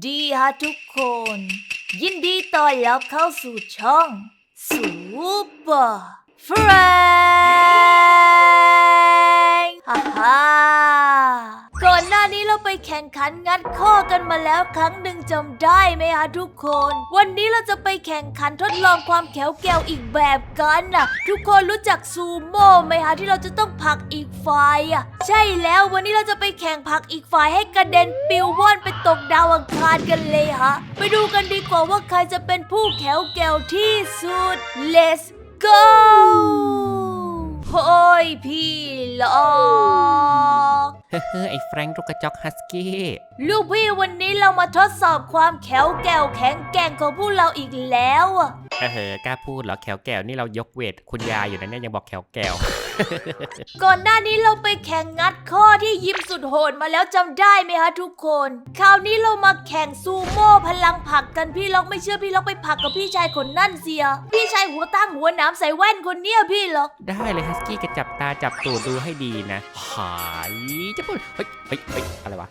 ดีฮะทุกคน ยินดีต้อนรับเข้าสู่ช่องสูเปอร์เฟรนฮ่าฮ่า ก่อนหน้านี้เราไปแข่งขันงัดข้อกันมาแล้วครั้งหนึ่งจำได้ไหมฮะทุกคน วันนี้เราจะไปแข่งขันทดลองความแข็งแกร่งอีกแบบกันน่ะ ทุกคนรู้จักซูโม่ไหมฮะที่เราจะต้องผลักอีกฝ่ายอะ ใช่แล้ววันนี้เราจะไปแข่งผลักอีกฝ่ายให้กระเด็นปิวว่อนไปตกดาวอังคารกันเลยฮะ ไปดูกันดีกว่าว่าใครจะเป็นผู้แข็งแกร่งที่สุด let's go โอ้ยพี่หลอกเฮ้อไอ้แฟรงค์ลูกกระจอกฮัสกี้ ลูกพี่วันนี้เรามาทดสอบความแข็งแกร่งแข็งแกร่งของพวกเราอีกแล้วอะ เออเหอะกล้าพูดเหรอแขวแก้วนี่เรายกเวทคุณยายอยู่นะเนี่ยยังบอกแขวแก้ว ก่อนหน้านี้เราไปแข่งงัดข้อที่ยิมสุดโหดมาแล้วจำได้ไหมคะทุกคน คราวนี้เรามาแข่งซูโม่พลังผลักกันพี่ล็อกไม่เชื่อพี่ล็อกไปผลักกับพี่ชายคนนั่นเสีย พี่ชายหัวตั้งหัวหนามใส่แว่นคนเนี้ยพี่ล็อก ได้เลยฮัสกี้ก็จับตาจับตูดดูให้ดีนะ หายจะพูดเฮ้ยเฮ้ยเฮ้ยอะไรวะ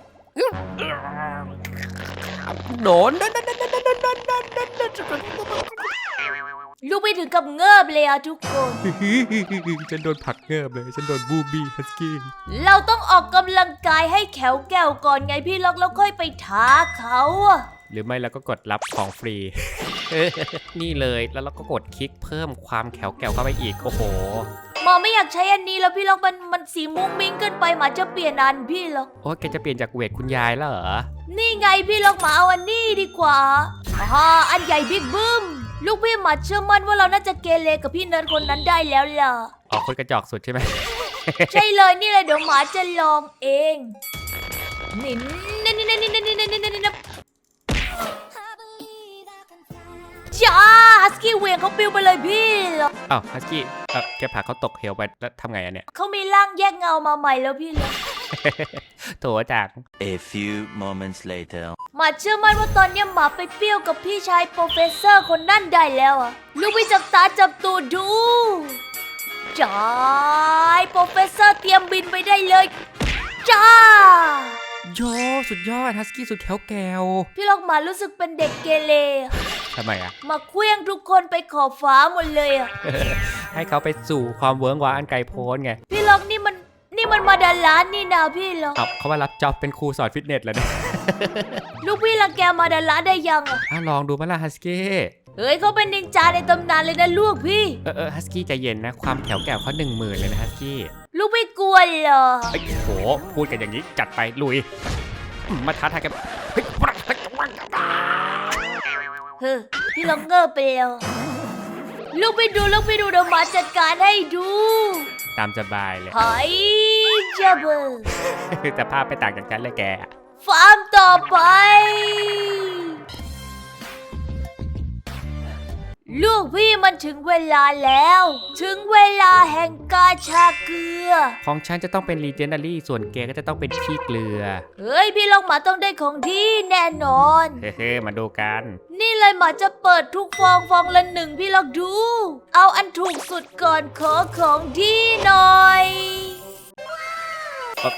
โดนโดนโดนโดนโดนโดนโดนโดนโดนลูกไปถึงกับเงิบเลยอะทุกคน ฉันโดนผลักเงิบเลย ฉันโดนบูบี้ฮัสกี้ เราต้องออกกำลังกายให้แข็งแกร่งก่อนไงพี่ล็อกแล้วค่อยไปท้าเขาอะหรือไม่เราก็กดรับของฟรี นี่เลยแล้วเราก็กดคลิกเพิ่มความแขวแก้วเข้าไปอีกโอ้โห อไม่อยากใช้อันนี้แล้วพี่ล็อกมันมันสีมุ้งมิ้งเกินไปหมาจะเปลี่ยนอันพี่ล็อก โอ้ยแกจะเปลี่ยนจากเวทคุณยายแล้วเหรอ นี่ไงพี่ล็อกหมาเอาอันนี้ดีกว่าฮ่าอันใหญ่บิ๊กบึ้มลูกพี่หมาเชื่อมั่นว่าเราน่าจะเกเรกับพี่เนิร์ดคนนั้นได้แล้วล่ะอ๋อคนกระจอกสุดใช่ไหม ใช่เลยนี่เลยเดี๋ยวหมาจะลองเองนี่นี่นี่นี่นี่นี่นี่นี่ จ้าฮัสกี้เวียงเขาปิวไปเลยพี่ล็อกอ้าวฮัสกี้เออแกผลักเขาตกเหวไปแล้วทำไงอะเนี่ย เขามีร่างแยกเงามาใหม่แล้วพี่ล็อกโถจาก A few moments later. หมาเชื่อมั่นว่าตอนเนี้ยหมาไปเปรี้ยวกับพี่ชายโปรเฟสเซอร์คนนั่นได้แล้วอะลูกพี่จับตาจับตูดดูจ้ายโปรเฟสเซอร์เตรียมบินไปได้เลยจ้า โยสุดยอดฮัสกี้สุดแถวแก้วพี่ลอกหมารู้สึกเป็นเด็กเกเรอะทำไมอะมาเคลี้ยงทุกคนไปขอบฟ้าหมดเลยอะให้เขาไปสู่ความเวิร์กว้างอันไกลโพ้นไงพี่ลอกนี่มันนี่มันมาดาลานนี่นาพี่ลอกเอาเขาว่ารับจ็อบเป็นครูสอนฟิตเนสแล้วเนี่ยลูกพี่รังแกมาดาลานได้ยังอะอะลองดูมาล่ะฮัสกี้ เฮ้ยเขาเป็นนินจาในตำนานเลยนะลูกพี่ เออเออฮัสกี้ใจเย็นนะ ความแถวแก้วเขาหนึ่งหมื่นเลยนะฮัสกี้ลูกพี่กลัวเหรอ เอ้ยโหพูดกันอย่างนี้จัดไปลุยอืมมาท้าทายกันเฮ้ยเฮ้ยพี่ลองเงอไปแล้วลูกไปดูลูกไปดูเดี๋ยวหมาจัดการให้ดูตามสบายเลย หอยจะเบอร์แต่ภาพไปต่างจากกันเลยแก ฟาร์มต่อไป ลูกพี่มันถึงเวลาแล้ว ถึงเวลาแห่งกาชาเกลือ ของฉันจะต้องเป็น Legendary ส่วนแกก็จะต้องเป็นขี้เกลือ เฮ้ย พี่ลองหมาต้องได้ของที่แน่นอน เฮ้ๆมาดูกัน นี่เลยหมาจะเปิดทุกฟองฟองละหนึ่งพี่ลองดู เอาอันถูกสุดก่อนขอของดีหน่อยครับ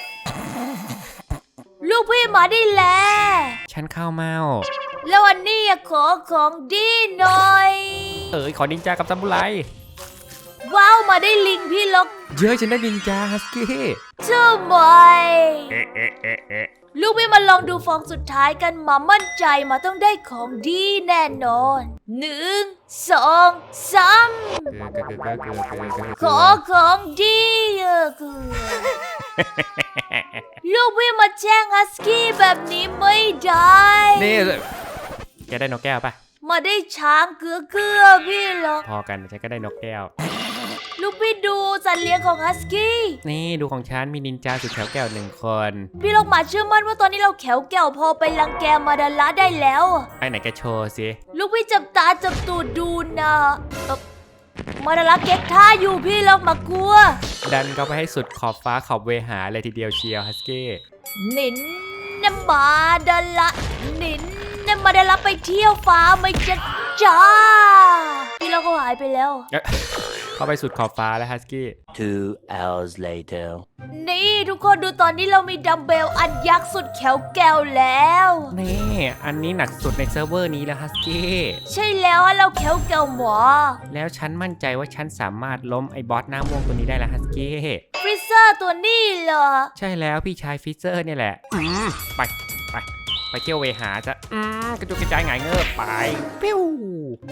ลูกพี่หมาได้แล้ว ฉันเข้าเมาแล้วอันนี้อะขอของดีหน่อย เอ้ยขอนินจากับซามูไรว้าวมาได้ลิงพี่ล็อกเยอะฉันได้นินจาฮัสกี้เจ้าไหมเอ๊ะเอ๊ะเอ๊ะเอ๊ะลูกพี่มาลองดูฟองสุดท้ายกันมามั่นใจมาต้องได้ของดีแน่นอนหนึ่งสองสามขอของดีเออคือลูกพี่มาแจ้งฮัสกี้แบบนี้ไม่ได้ นี่แกได้นกแก้วปะ มาได้ช้างเกลือเกลือพี่ล็อกพอกันฉันก็ได้นกแก้ว ลูกพี่ดูสัตว์เลี้ยงของฮัสกี้ นี่ดูของฉันมีนินจาสุดแถวแก้วหนึ่งคน พี่ลองหมาเชื่อมั่นว่าตอนนี้เราแขวแก่วพอไปรังแกมาดาละได้แล้วอะไอ้ไหนแกโชว์สิ ลูกพี่จับตาจับตูดดูนะเอ่อมาดาละเก็ตท่าอยู่พี่ลองมากลัว ดันเขาไปให้สุดขอบฟ้าขอบเวหาเลยทีเดียวเชียวฮัสกี้นินนมาดาละนิน นมาดาละไปเที่ยวฟ้าไม่จะจ้าพี่เราก็หายไปแล้วเอ๊ะเข้าไปสุดขอบฟ้าแล้วฮัสกี้ Two hours later. นี่ทุกคนดูตอนนี้เรามีดัมเบลอันยักษ์สุดแขวแก้วแล้ว นี่ อันนี้หนักสุดในเซิร์ฟเวอร์นี้แล้วฮัสกี้ ใช่แล้วอะเราแขวแก้วหมอแล้วฉันมั่นใจว่าฉันสามารถล้มไอ้บอสหน้าม่วงตัวนี้ได้แล้วฮัสกี้ ฟริเซอร์ตัวนี้เหรอ ใช่แล้วพี่ชายฟิเซอร์เนี่ยแหละ อืมไป ไปไปเที่ยวเวหาจะอืมกระจุกกระจายหงายเงือบไปปิ้ว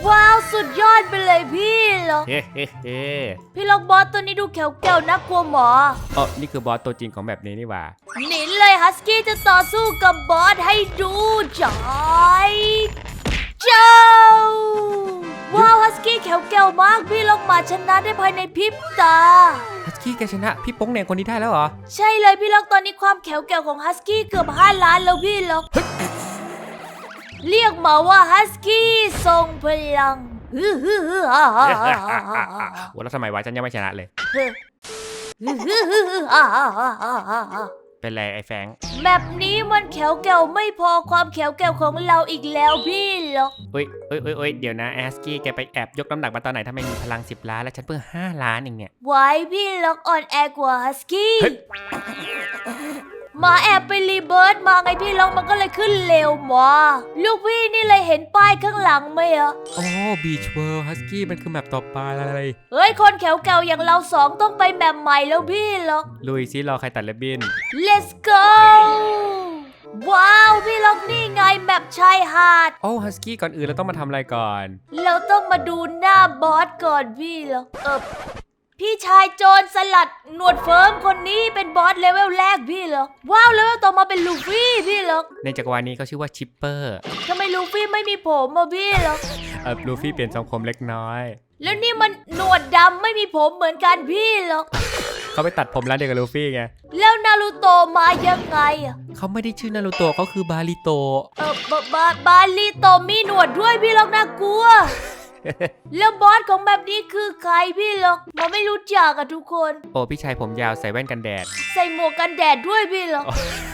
ว้าวสุดยอดไปเลยพี่เหรอเฮ้เฮ้เฮ้พี่ล็อกบอสตัวนี้ดูแขวแก้วน่ากลัวหมอเออนี่คือบอสตัวจริงของแบบนี้นี่หว่าหนินเลยฮัสกี้จะต่อสู้กับบอสให้ดูจอยเจ้าว้าวฮัสกี้แขวแก้วมากพี่ล็อกมาชนะได้ภายในพริบตาฮัส กี้แกชนะพี่โป้งเหน่งคนนี้ได้แล้วเหรอ ใช่เลยพี่ล็อกตอนนี้ความแข็งแกร่งของฮัสกี้เกือบ5ล้านแล้วพี่ล็อก เรียกมาว่าฮัสกี้ทรงพลังฮึ่ฮึ่ฮึ่ฮ่าฮ่าฮ่าฮ่าฮ่าฮ่าโอ้แล้วทำไมวะฉันยังไม่ชนะเลย ฮึ่ฮึ่ฮึ่ฮึ่ฮ่าฮ่าฮ่าฮ่าฮ่าฮ่า เป็นไรไอ้แฟงแมปนี้มันแข็งแกร่งไม่พอความแข็งแกร่งของเราอีกแล้วพี่ล็อกเอ้ยเอ้ยเอ้ยเอ้ยเดี๋ยวนะแอสกี้แกไปแอบยกน้ำหนักมาตอนไหนทำไมมีพลัง 10 ล้านแล้วฉันเพิ่ง5ล้านเองเนี่ย ไว้พี่ล็อกอ่อนแอกว่าฮัสกี้เฮ้ย หมาแอบไปรีเบิร์ดมาไงพี่ล็อกมันก็เลยขึ้นเร็วหมาลูกพี่นี่เลยเห็นป้ายข้างหลังไหมอะโอ้บีชเวิร์ฮัสกี้มันคือแมปต่อไปอะไรเฮ้ยคนแขวแกวอย่างเราสองต้องไปแบบใหม่แล้วพี่ล็อกลุยซิรอใครตัดเลบบิน let's go ว้าว พี่ล็อกนี่ไงแมปชายหาด โอ้ฮัสกี้ก่อนอื่นเราต้องมาทำอะไรก่อน เราต้องมาดูหน้าบอสก่อนพี่ล็อกเออ พี่ชายโจรสลัดหนวดเฟิร์มคนนี้เป็นบอสเลเวลแรกพี่ล็อกว้าวเลเวลต่อมาเป็นลูฟี่พี่ล็อกในจักรวาลนี้เขาชื่อว่าชิปเปอร์ทำไมลูฟี่ไม่มีผมอะพี่ล็อกเออลูฟี่เปลี่ยนทรงผมเล็กน้อย แล้วนี่มันหนวดดำไม่มีผมเหมือนกันพี่ล็อกเขาไปตัดผมร้านเดียวกับลูฟี่ไง แล้วนารูโตะมายังไงอะเขาไม่ได้ชื่อนารูโตะเขาคือบาริโตะเออบาบาบาลีโตมีหนวดด้วยพี่ล็อกน่ากลัว แล้วบอสของแบบนี้คือใครพี่ล็อกมาไม่รู้จักอะทุกคน โอ้พี่ชายผมยาวใส่แว่นกันแดด ใส่หมวกกันแดดด้วยพี่ล็อก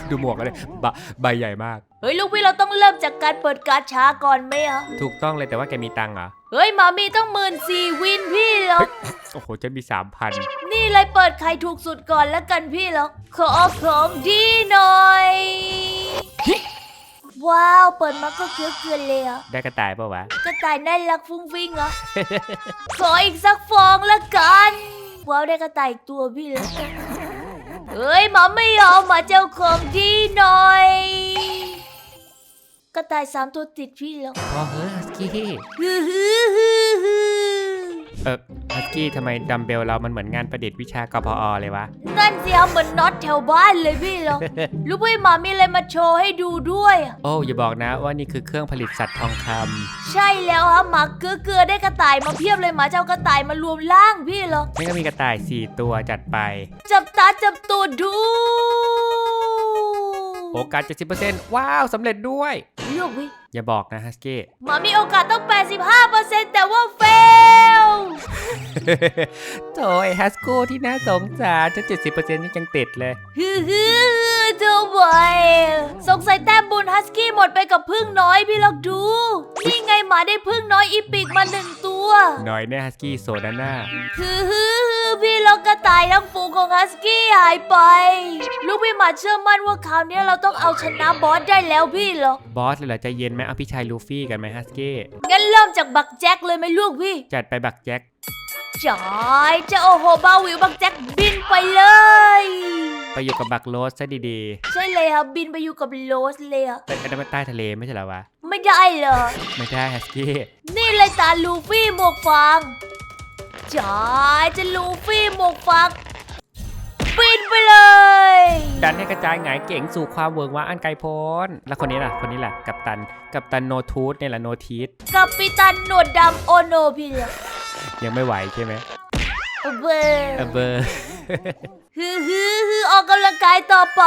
ดูหมวกกันเลยบะใบใหญ่มาก เฮ้ยลูกพี่เราต้องเริ่มจากการเปิดการดช้าก่อนไหมอะถูกต้องเลยแต่ว่าแกมีตังค์เหรอเฮ้ยหมามีต้องหมื่นสี่วินพี่ล็อก โอ้โหฉันมีสามพันนี่เลยเปิดใครถูกสุดก่อนแล้วกันพี่ล็อก ขอของดีหน่อย ว้าว เปิดมาก็เกลือเกลือเลยอะได้กระต่ายเปล่าวะ กระต่ายน่ารักฟุ้งฟิ้งเหรอ ขออีกสักฟองละกัน ว้าวได้กระต่ายอีกตัวพี่เลยเฮ้ยหมาไม่ยอมมาเจ้าของดีหน่อย กระต่ายสามตัวติดพี่แล้ว พอเฮ้ยฮัสกี้ ฮือฮือฮือฮือ เออฮัสกี้ทำไมดัมเบลเรามันเหมือนงานประดิษฐ์วิชากพอเลยวะ นั่นสิครับเหมือนน็อตแถวบ้านเลยพี่แล้วลูกพี่หมามีอะไรมาโชว์ให้ดูด้วยอะโอ้อย่าบอกนะว่านี่คือเครื่องผลิตสัตว์ทองคำใช่แล้วครับหมาเกลือเกลือได้กระต่ายมาเพียบเลยหมาจะเอากระต่ายมารวมร่างพี่เหรอนี่ก็มีกระต่าย 4 ตัวจัดไป จับตาจับตัวดูโอกาส 70%ว้าวสำเร็จด้วยลูกพี่อย่าบอกนะฮัสกี้หมามีโอกาสต้อง 85%แต่ว่าเฟลโถไอ้ฮัสโก้ที่น่าสงสารจะ70%นี่ยังติดเลยฮือฮือเจ้าบอยสงสัยแต้มบุญฮัสกี้หมดไปกับพึ่งน้อยพี่ลองดู นี่ไงหมาได้พึ่งน้อยอีปิกมาหนึ่งตัวหน่อยเนี่ยฮัสกี้โซดาน่าฮือฮือ ฮือพี่ลองกระต่ายทั้งฝูงของฮัสกี้หายไป ลูกพี่หมาเชื่อมั่นว่าคราวนี้เราต้องเอาชนะบอสได้แล้วพี่หรอกบอสเลยเหรอใจเย็นไหมเอาพี่ชายลูฟี่กันไหมฮัสกี้งั้นเริ่มจากบักแจ็คเลยไหมลูกพี่จัดไปบักแจ็คจอยจะโอโหบาวิวบักแจ็คบินไปเลย ไปอยู่กับบักโรสซะดีใช่เลยครับบินไปอยู่กับโรสเลยอะๆแต่อันนั้นมันใต้ทะเลไม่ใช่เหรอวะไม่ได้เหรอ ไม่ได้ฮัสกี้นี่เลยตาลูฟี่หมวกฟาง จ๋าจะลูฟี่หมวกฟางบินไปเลยดันให้กระจายหงายเก่งสู่ความเวิร์กว้างอันไกลโพ้น แล้วคนนี้ล่ะ คนนี้ล่ะกัปตัน กัปตันโนทูธเนี่ยแหละโนทีธกับปิตันหนวดดำโอโนพี่เลยยังไม่ไหวใช่ไหมเบอเออร์เบอร์ฮือฮือฮือออกกำลังกายต่อไป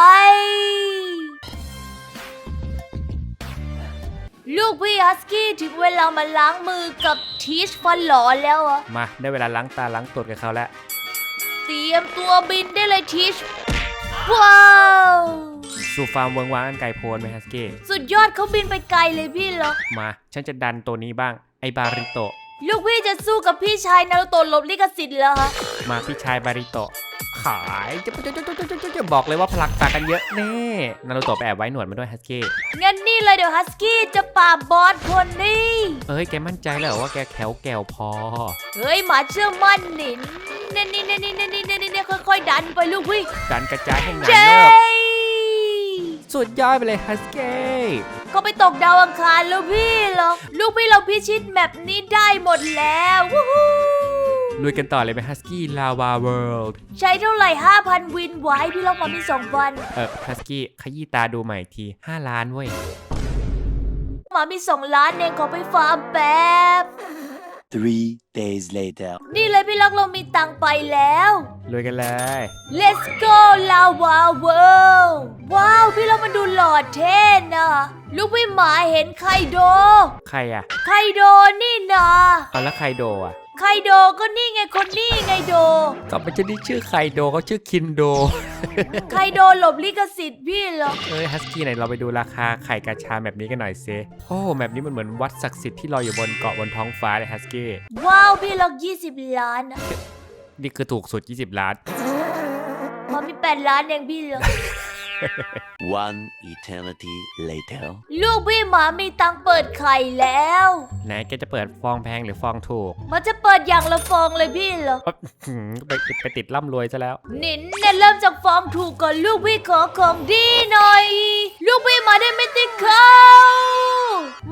ลูกพี่ฮัสกี้ถึงเวลามาล้างมือกับทีชฟันหลอแล้วอะมาได้เวลาล้างตาล้างตูดกับเขาแล้ว เตรียมตัวบินได้เลยทีชว้าวสู่ฟาร์มเวิร์กว้างอันไกลโพ้นไหมฮัสกี้สุดยอดเขาบินไปไกลเลยพี่เหรอมา ฉันจะดันตัวนี้บ้างไอบาริโตะลูกพี่จะสู้กับพี่ชายนารุโตะหลบลิขสิทธิ์เหรอคะมาพี่ชายบาริโตะ ขายจะจะจะจะจะจะบอกเลยว่าพลักตากันเยอะแน่นารูโตะไแอบไว้หนวดมาด้วยฮัสกี้งั้นนี่เลยเดี๋ยวฮัสกี้จะปราบบอสคนนี้เอ้ยแกมั่นใจแล้วว่าแกแขวแกวพอ เฮ้ยหมาเชื่อมั่นนินเนี่นนี่เน่นนี่เน่นนี่เน่นนี่ค่อยๆดันไปลูกพี่ดันกระจายให้หนเลิะสุดยอดไปเลยฮัสกี้ก็ไปตกดาวอังคารแล้วพี่หรอลูกพี่เราพิชิตแมปนี้ได้หมดแล้ววู้ ลุยกันต่อเลยไหมฮัสกี้ลาวาเวิลด์ใช้เท่าไหร่ 5,000 วินไว้พี่ลองมามีสองวันเออฮัสกี้ขยี้ตาดูใหม่อีกที 5 ล้านเว้ย หมามีสองล้านเองขอไปฟาร์มแป๊บ Three days later. นี่เลยพี่ล็อกเรามีตังค์ไปแล้ว ลุยกันเลย Let's go Lava World ว้าว พี่ล็อกมาดูหลอดเท่นะลูกพี่หมาเห็นไคโด ใครอะไคโดนี่นะเอาแล้วใครโดอะ ไคโดก็นี่ไงคนนี่ไงโด ก็ไม่ใช่ที่ชื่อไคโดเขาชื่อคินโด ไคโดหลบลิขสิทธิ์พี่เหรอ เอ้ยฮัสกี้ไหนเราไปดูราคาไข่กระชาแบบนี้กันหน่อยเซโอ้แบบนี้มันเหมือนวัดศักดิ์สิทธิ์ที่ลอยอยู่บนเกาะบนท้องฟ้าเลยฮัสกี้ ว้าวพี่ล็อก 20 ล้านนะนี่คือถูกสุด 20 ล้านหมามี8ล้านเองพี่เหรอ One eternity later. ลูกพี่หมามีตังค์เปิดไข่แล้ว ไหนแกจะเปิดฟองแพงหรือฟองถูกมันจะเปิดอย่างละฟองเลยพี่เหรอ อ๊ะหืมไปไปติดร่ำรวยซะแล้ว นินเนี่ยเริ่มจากฟองถูกก่อนลูกพี่ขอของดีหน่อย ลูกพี่มาได้ไม่ติดเขา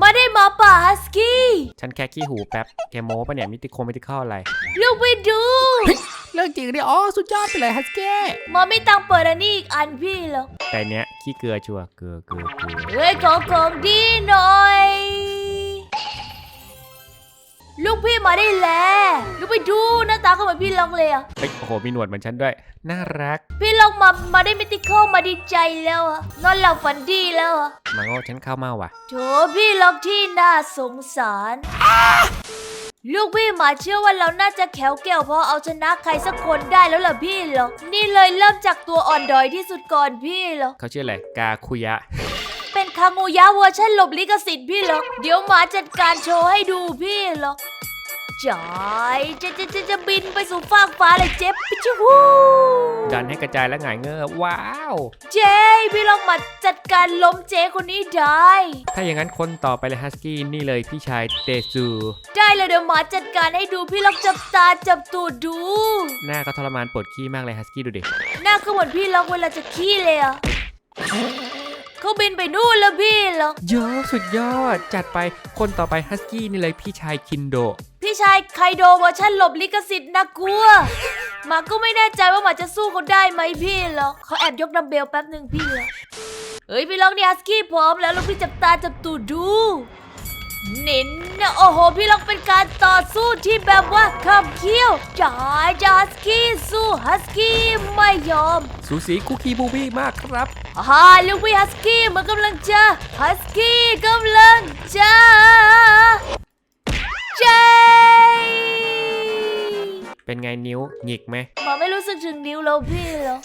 มาได้หมาป่าฮัสกี้ ฉันแค่ขี้หูแป๊บแกโม้ปะเนี่ยมิติโคมิติเข้าอะไร ลูกพี่ดู เรื่องจริงดิอ๋อสุดยอดไปเลยฮัสกี้มาไม่ตังค์เปิดอันนี้อีกอันพี่เหรอแต่เนี้ยขี้เกลือชัวร์เกลือเกลือเกลือเฮ้ยขอของดีหน่อย ลูกพี่มาได้แล้วลูกพี่ดูหน้าตาก็เหมือนพี่ล็อกเลยอะเฮ้ยโอ้โหมีหนวดเหมือนฉันด้วย น่ารัก พี่ล็อกมามาได้มิติเข้ามาดีใจแล้วอะนอนหลับฝันดีแล้วอะมาโง่ฉันเข้ามาว่ะโถพี่ล็อกที่น่าสงสาร ลูกพี่หมาเชื่อว่าเราน่าจะแข็วแกร่วพอเอาชนะใครสักคนได้แล้วล่ะพี่ล็อกนี่เลยเริ่มจากตัวอ่อนดอยที่สุดก่อนพี่ล็อกเขาชื่ออะไร กาคุยะ เป็นคางูยะเวอร์ชันหลบลิขสิทธิ์พี่ล็อกเดี๋ยวหมาจัดการโชว์ให้ดูพี่ล็อก จายจะจะจะจะบินไปสู่ฟากฟ้าเลยเจ็บปิจูฮูดันให้กระจายและหงายเงือบว้าว เจ๊พี่ล็อกมาจัดการล้มเจ๊คนนี้ได้ ถ้าอย่างนั้นคนต่อไปเลยฮัสกี้นี่เลยพี่ชายเตซู ได้เลยเดี๋ยวหมาจัดการให้ดูพี่ล็อกจับตาจับตูดดู หน้าก็ทรมานปวดขี้มากเลยฮัสกี้ดูดิหน้าก็เหมือนพี่ล็อกเวลาจะขี้เลยอะเขาบินไปนู่นแล้วพี่ล็อกเยอะสุดยอด จัดไปคนต่อไปฮัสกี้นี่เลยพี่ชายคินโดพี่ ชายไคโดเวอร์ชันหลบลิขสิทธิ์นะกลัวหมาก็ไม่แน่ใจว่าหมาจะสู้เขาได้ไหมพี่ล็อกเขาแอบยกดัมเบลแป๊บหนึ่งพี่ล็อกเฮ้ยพี่ล็อกนี่ฮัสกี้พร้อมแล้วแล้วพี่จับตาจับตูดดูเน้นนะโอ้โห พี่ล็อกเป็นการต่อสู้ที่แบบว่าขับเคี้ยวจ๋าจะฮัสกี้สู้ฮัสกี้ไม่ยอม สูสีคุกกี้บูบี้มากครับฮ่าลูกพี่ฮัสกี้มันกำลังจะฮัสกี้กำลังจะเจ เป็นไงนิ้วหงิกไหมหมาไม่รู้สึกถึงนิ้วแล้วพี่เหรอ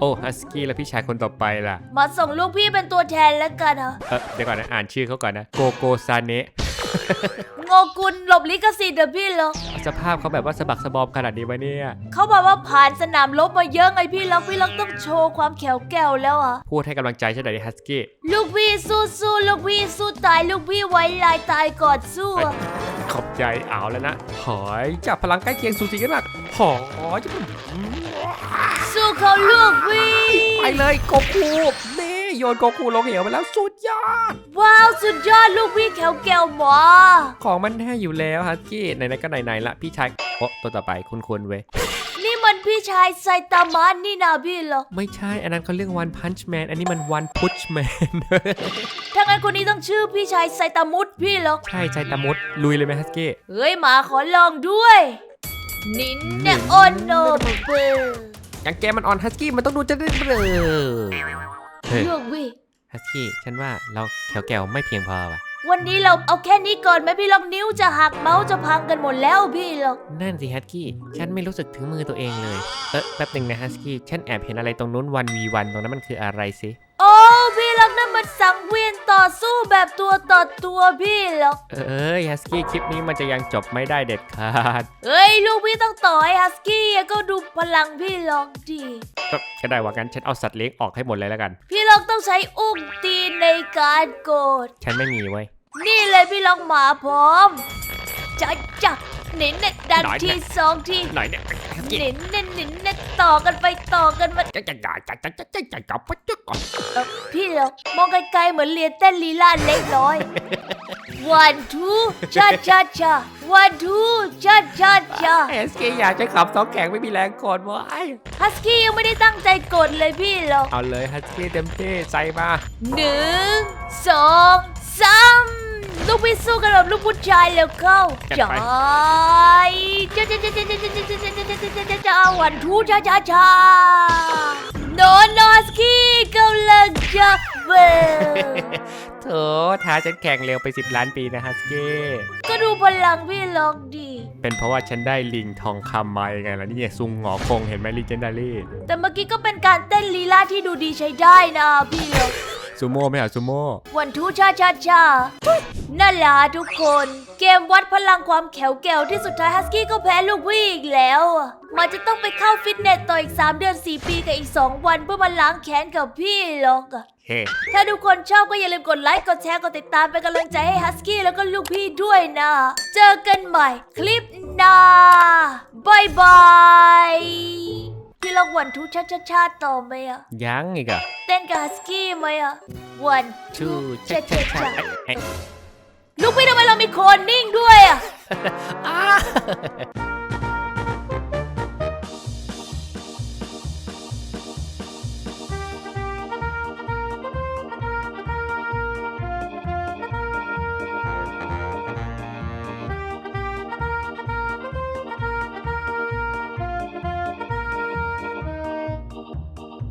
โอ้ฮัสกี้แล้วพี่ชายคนต่อไปล่ะมาส่งลูกพี่เป็นตัวแทนแล้วกันเหรอเออเดี๋ยวก่อนนะอ่านชื่อเขาก่อนนะโกโกซาเนะโงกุลหลบลิขสิทธิ์เด้อพี่เหรอสภาพเขาแบบว่าสะบักสะบอมขนาดนี้วะเนี่ยเขาบอกว่าผ่านสนามรบมาเยอะไงพี่ล็อกพี่ล็อกต้องโชว์ความแข็งแกร่งแล้วอะพูดให้กำลังใจฉันหน่อยดิฮัสกี้ลูกพี่สู้สู้ลูกพี่สู้ตายลูกพี่ไว้ลายตายก่อนสู้อะ ขอบใจเอาแล้วนะ หอยจับพลังใกล้เคียงสูสีกันมากหอยจะสู้เขาลูกวีไปเลยโกคูนี่โยนโกคูลงเหวไปแล้วสุดยอด ว้าว สุดยอดลูกวีแข็งแกวหมอ ของมันแน่อยู่แล้วฮัสกี้ไหนๆก็ไหนๆละพี่ชายโอ้ตัวต่อไปคุณควรเว้ย พี่ชายไซตามะนี่นาพี่เหรอ ไม่ใช่ อันนั้นเขาเรียก One Punch Man อันนี้มัน One Punch Man ถ้างั้นคนนี้ต้องชื่อพี่ชายไซตามุดพี่เหรอ ใช่ใจตามุดลุยเลยไหมฮัสกี้ เฮ้ยหมาขอลองด้วย นินเนโอนโนเบอร์อย่างแกมันออนฮัสกี้มันต้องดูจะได้เบลอเฮ้ยเลือกวิ ฮัสกี้ ฉันว่าเราแขวแก้วไม่เพียงพอว่ะ วันนี้เราเอาแค่นี้ก่อนไหมพี่ลองนิ้วจะหักเมาส์จะพังกันหมดแล้วพี่หรอกนั่นสิฮัสกี้ ฉันไม่รู้สึกถึงมือตัวเองเลย เอ๊ะแป๊บหนึ่งนะฮัสกี้ ฉันแอบเห็นอะไรตรงนู้นวันวีวันตรงนั้นมันคืออะไรสิโอ้พี่ลองนั่นมันสังเวียนต่อสู้แบบตัวต่อตัวพี่หรอกเอ้ยฮัสกี้คลิปนี้มันจะยังจบไม่ได้เด็ดขาดเฮ้ยลูกพี่ต้องต่อให้ฮัสกี้อะก็ดูพลังพี่ลองดิก็ก็ได้ว่างั้นฉันเอาสัตว์เลี้ยงออกให้หมดเลยแล้วกัน พี่ลองต้องใช้อุ้งตีนในการโกด ฉันไม่มีเว้ย นี่เลยพี่ลองหมาพร้อมจ้าจ้าเน้นเน็ตดันหน่อยทีนะสองทีหน่อยเนี่ยฮัสกี้เน้นเน้นเน้นเน้นต่อกันไปต่อกันมาจะจะจะจะจะจะจะจะจะจะจะเอ่อพี่ลองมองไกลๆเหมือนเรียนเต้นลีลาเล็กน้อย one two ชาชาชา one two ชาชาชาฮัสกี้อยากจะขับสองแข่งไม่มีแรงกดวะฮัสกี้ยังไม่ได้ตั้งใจกดเลยพี่ลองเอาเลยฮัสกี้เต็มที่ใส่มาหนึ่งสอง สามลูกพี่สู้กันแบบลูกผู้ชายแล้วเข้าจอยจ้าจ้าจ้าจ้าจ้าจ้าจ้าจ้าจ้าจ้าจ้าจ้าจ้าวันทูจ้าจ้าจ้าโนนอสกี้กำลังจะเบิร์โถท้าฉันแข่งเร็วไป 10 ล้านปีนะฮัสกี้ ก็ดูพลังพี่ลองดี เป็นเพราะว่าฉันได้ลิงทองคำมายังไงล่ะนี่ไงซุงหงอคงเห็นไหมลิเจนดารี่แต่เมื่อกี้ก็เป็นการเต้นลีลาที่ดูดีใช้ได้นะพี่ลอง ซูโม่ไม่หรอซูโม่วันทูชาชาชานั่นแหละทุกคน เกมวัดพลังความแข็งแกร่งที่สุดท้ายฮัสกี้ก็แพ้ลูกพี่อีกแล้ว มันจะต้องไปเข้าฟิตเนสต่ออีก 3 เดือน 4 ปีกับอีก 2 วันเพื่อมาล้างแค้นกับพี่หรอกถ้าทุกคนชอบก็อย่าลืมกดไลค์กดแชร์กดติดตามเป็นกำลังใจให้ฮัสกี้แล้วก็ลูกพี่ด้วยนะ เจอกันใหม่คลิปหน้าบายบาย พี่ลองวันทูชาชาชาต่อไหมอะยังอีกอะเต้นกับฮัสกี้ไหมอะวันชูเช็ดเช็ดเช็ดเอ้ยลูกพี่ทำไมเรามีโคนนิ่งด้วยอะอ้า